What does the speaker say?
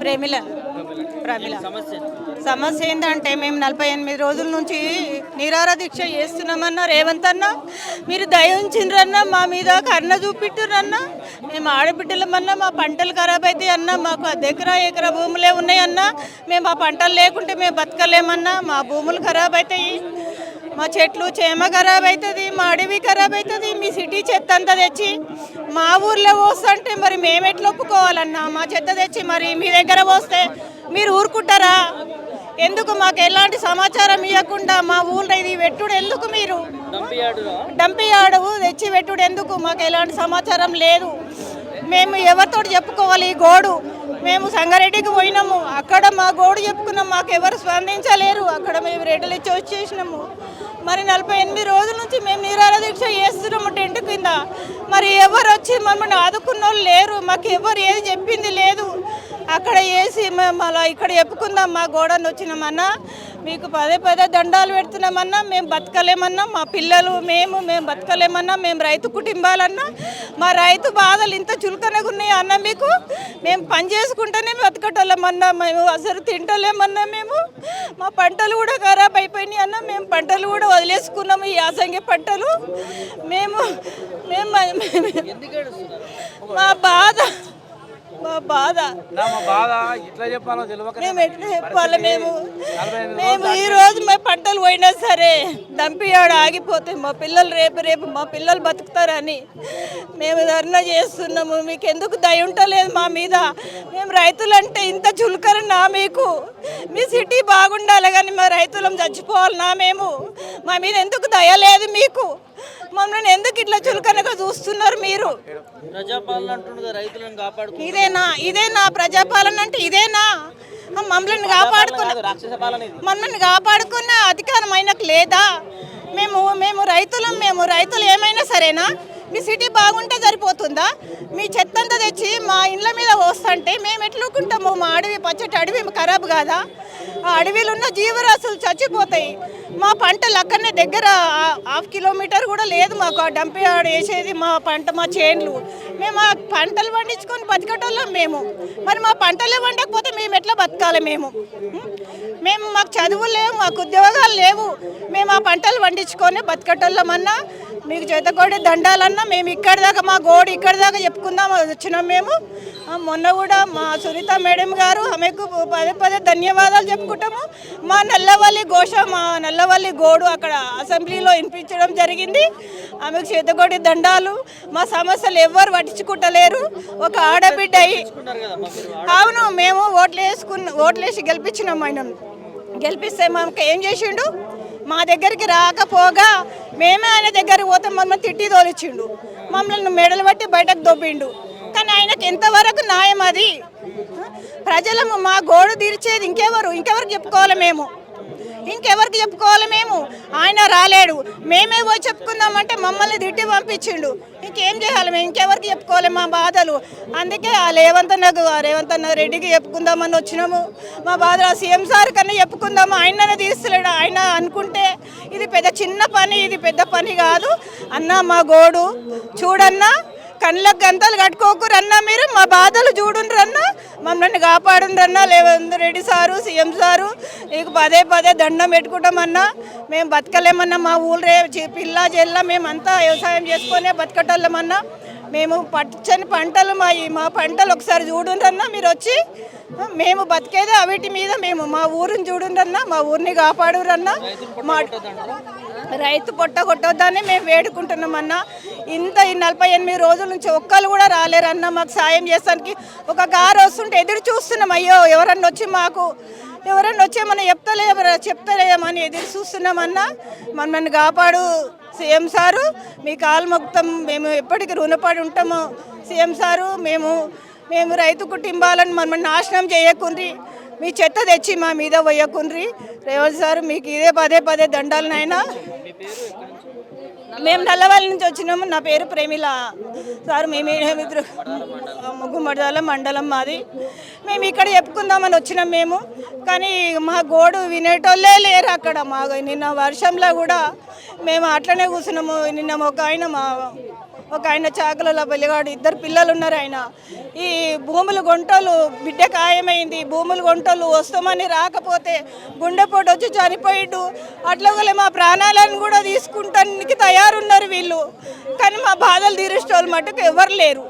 ప్రేమిల ప్రమిల. సమస్య సమస్య ఏంటంటే మేము నలభై ఎనిమిది రోజుల నుంచి నిరార దీక్ష చేస్తున్నామన్నా రేవంత్ అన్న. మీరు దయ మా మీద కర్ణ చూపిట్టురన్నా మేము ఆడబిడ్డలమన్నా మా పంటలు ఖరాబ్ అవుతాయి అన్నా మాకు దగ్గర ఎకరా ఎకరా భూములే ఉన్నాయన్నా మేము ఆ పంటలు లేకుంటే మేము బతకలేమన్నా మా భూములు ఖరాబ్ అవుతాయి మా చెట్లు చేమ ఖరాబ్ అవుతుంది మా అడవి ఖరాబ్ అవుతుంది మీ సిటీ చెత్త అంతా తెచ్చి మా ఊర్లో పోస్తుంటే మరి మేము ఎట్లా ఒప్పుకోవాలన్నా? మా చెత్త తెచ్చి మరి మీ దగ్గర పోస్తే మీరు ఊరుకుంటారా? ఎందుకు మాకు ఎలాంటి సమాచారం ఇవ్వకుండా మా ఊళ్ళో ఇది పెట్టుడు ఎందుకు మీరు? డంపియార్డులో డంపి ఆడవు తెచ్చి పెట్టుడు ఎందుకు? మాకు ఎలాంటి సమాచారం లేదు. మేము ఎవరితో చెప్పుకోవాలి ఈ గోడు? మేము సంగారెడ్డికి పోయినాము. అక్కడ మా గోడు చెప్పుకున్నాం మాకు ఎవరు స్పందించలేరు. అక్కడ మేము రేటలు ఇచ్చి వచ్చేసినాము. మరి నలభై ఎనిమిది రోజుల నుంచి మేము నీరార దీక్ష చేస్తున్నాము టెంట్ కింద. మరి ఎవరు వచ్చి మమ్మల్ని ఆదుకున్న వాళ్ళు లేరు. మాకు ఎవరు ఏది చెప్పింది లేదు. అక్కడ వేసి మేము అలా ఇక్కడ చెప్పుకుందాం మా గోడను వచ్చినామన్నా. మీకు పదే పదే దండాలు పెడుతున్నామన్నా మేము బతకలేమన్నా మా పిల్లలు మేము మేము బతకలేమన్నా మేము రైతు కుటుంబాలన్నా మా రైతు బాధలు ఇంత చులకనగా ఉన్నాయి అన్న మీకు? మేము పని చేసుకుంటేనే బతకటోళ్ళమన్నా మేము అసలు తింటలేమన్నా మేము? మా పంటలు కూడా ఖరాబ్ అయిపోయినాయి అన్న మేము పంటలు కూడా వదిలేసుకున్నాము ఈ యాసంగి పంటలు. మేము మేము మా బాధ మా బాధ. నా మా బాధ ఇట్లా చెప్పాలో తెలియక మేము ఎట్లా చెప్పాలి మేము? మేము ఈ రోజు మా పంటలు పోయినా సరే దంపియాడు ఆగిపోతే మా పిల్లలు రేపు రేపు మా పిల్లలు బతుకుతారని మేము ధర్నా చేస్తున్నాము. మీకు ఎందుకు దయ ఉంటలేదు మా మీద? మేము రైతులంటే ఇంత చులకరనా మీకు. మీ సిటీ బాగుండాలి కానీ మా రైతులం చచ్చిపోవాలనా మేము. మా మీద ఎందుకు దయ లేదు మీకు? మమ్మల్ని ఎందుకు ఇట్లా చులకనగా చూస్తున్నారు మీరు? ఇదేనా ఇదేనా ప్రజాపాలన అంటే ఇదేనా మమ్మల్ని కాపాడుకున్న మమ్మల్ని కాపాడుకున్న అధికారం ఆయనకు లేదా? మేము మేము రైతులం మేము రైతులు ఏమైనా సరేనా? మీ సిటీ బాగుంటే సరిపోతుందా? మీ చెత్త అంతా తెచ్చి మా ఇండ్ల మీద పోస్తుంటే మేము ఎట్లుకుంటాము మా అడవి పచ్చటి అడవి ఖరాబ్ కాదా? అడవిలో ఉన్న జీవరాశులు చచ్చిపోతాయి. మా పంటలు అక్కడనే దగ్గర హాఫ్ కిలోమీటర్ కూడా లేదు మాకు. ఆ డంపి ఆడ వేసేది మా పంట మా చేన్లు. మేము ఆ పంటలు పండించుకొని బతికటోళ్ళం మేము. మరి మా పంటలే పండకపోతే మేము ఎట్లా బతకాలి మేము? మేము మాకు చదువులు లేవు మాకు ఉద్యోగాలు లేవు. మేము ఆ పంటలు పండించుకొని బతకటోళ్ళమన్నా మీకు చేతకోడి దండాలన్నా మేము ఇక్కడ దాకా మా గోడు ఇక్కడి దాకా చెప్పుకుందాం వచ్చినాం మేము. మొన్న కూడా మా సునీత మేడం గారు ఆమెకు పదే పదే ధన్యవాదాలు చెప్పుకుంటాము. మా నల్లవల్లి ఘోష మా నల్లవల్లి గోడు అక్కడ అసెంబ్లీలో వినిపించడం జరిగింది. ఆమెకు చేతకోడి దండాలు. మా సమస్యలు ఎవ్వరు పట్టించుకుంటలేరు. ఒక ఆడబిడ్డ అయి అవును మేము ఓట్లు వేసుకున్న ఓట్లు వేసి గెలిపించినాం ఆయన. గెలిపిస్తే మాకు ఏం చేసిండు? మా దగ్గరికి రాకపోగా మేమే ఆయన దగ్గరికి పోతే మమ్మల్ని తిట్టి తోలిచ్చిండు. మమ్మల్ని మెడలు బట్టి బయటకు దొబ్బిండు. ఆయనకి ఎంతవరకు న్యాయం అది? ప్రజలము మా గోడు తీర్చేది ఇంకెవరు? ఇంకెవరికి చెప్పుకోవాలి మేము? ఇంకెవరికి చెప్పుకోవాలి మేము? ఆయన రాలేడు. మేమే పోయి చెప్పుకుందామంటే మమ్మల్ని తిట్టి పంపించిండు. ఇంకేం చేయాలి మేము? ఇంకెవరికి చెప్పుకోవాలి మా బాధలు? అందుకే ఆ రేవంత్ అన్నకు ఆ రేవంత్ అన్న రెడ్డికి చెప్పుకుందామని వచ్చినాము. మా బాధలు ఆ సీఎం సార్ కన్నా చెప్పుకుందాము. ఆయననే తీస్తలేడు. ఆయన అనుకుంటే ఇది పెద్ద చిన్న పని ఇది పెద్ద పని కాదు. అన్న మా గోడు చూడన్నా కళ్ళకు గంతలు కట్టుకోకురన్నా మీరు. మా బాధలు చూడుండ్రన్నా మమ్మల్ని కాపాడుండ్రన్నా Revanth Reddy sir CM sir నీకు పదే పదే దండం పెట్టుకుంటామన్నా మేము బతకలేమన్నా. మా ఊళ్ళో పిల్ల చెల్ల మేమంతా వ్యవసాయం చేసుకునే బతకటోళ్ళమన్నా మేము పచ్చని పంటలు మా మా పంటలు ఒకసారి చూడుండ్రన్నా మీరు వచ్చి. మేము బతికేదే అవిటి మీద మేము మా ఊరిని చూడుండ్రన్నా మా ఊరిని కాపాడురన్నా మా రైతు పొట్ట కొట్టొద్దని మేము వేడుకుంటున్నామన్నా ఇంత ఈ నలభై ఎనిమిది రోజుల నుంచి ఒక్కరు కూడా రాలేరన్న మాకు సాయం చేస్తానికి ఒక కారు వస్తుంటే ఎదురు చూస్తున్నాం. అయ్యో ఎవరన్నా వచ్చి మాకు ఎవరన్నా వచ్చేమన్నా చెప్తలేమరా చెప్తలేమని ఎదురు చూస్తున్నామన్నా మమ్మల్ని కాపాడు సీఎం సారు. మీ కాలు మొత్తం మేము ఎప్పటికీ రుణపడి ఉంటాము సీఎం సారు. మేము మేము రైతు కుటుంబాలను మమ్మల్ని నాశనం చేయకుండ్రి. మీ చెత్త తెచ్చి మా మీద పోయకుండ్రి రేవంత్ సార్ మీకు ఇదే పదే పదే దండాలు మేము నల్లవల్లి నుంచి వచ్చినాము. నా పేరు ప్రేమిల సార్. మేము ఇద్దరు ముగ్గుమడదాల మండలం మాది. మేము ఇక్కడ చెప్పుకుందామని వచ్చినాం మేము. కానీ మా గోడు వినేటోళ్ళే లేరు అక్కడ. మా నిన్న వర్షంలో కూడా మేము అట్లనే కూర్చున్నాము. నిన్న ఒక ఆయన మా ఒక ఆయన చాకలలో వెలిగాడు ఇద్దరు పిల్లలు ఉన్నారు ఆయన. ఈ భూములు గుంటలు బిడ్డ ఖాయమైంది భూములు గుంటలు వస్తామని రాకపోతే గుండెపోటు వచ్చి చనిపోయిడు. అట్లాగలే మా ప్రాణాలను కూడా తీసుకుంటానికి తయారున్నారు వీళ్ళు. కానీ మా బాధలు తీరుస్తోళ్ళు మటుకు ఎవరు లేరు.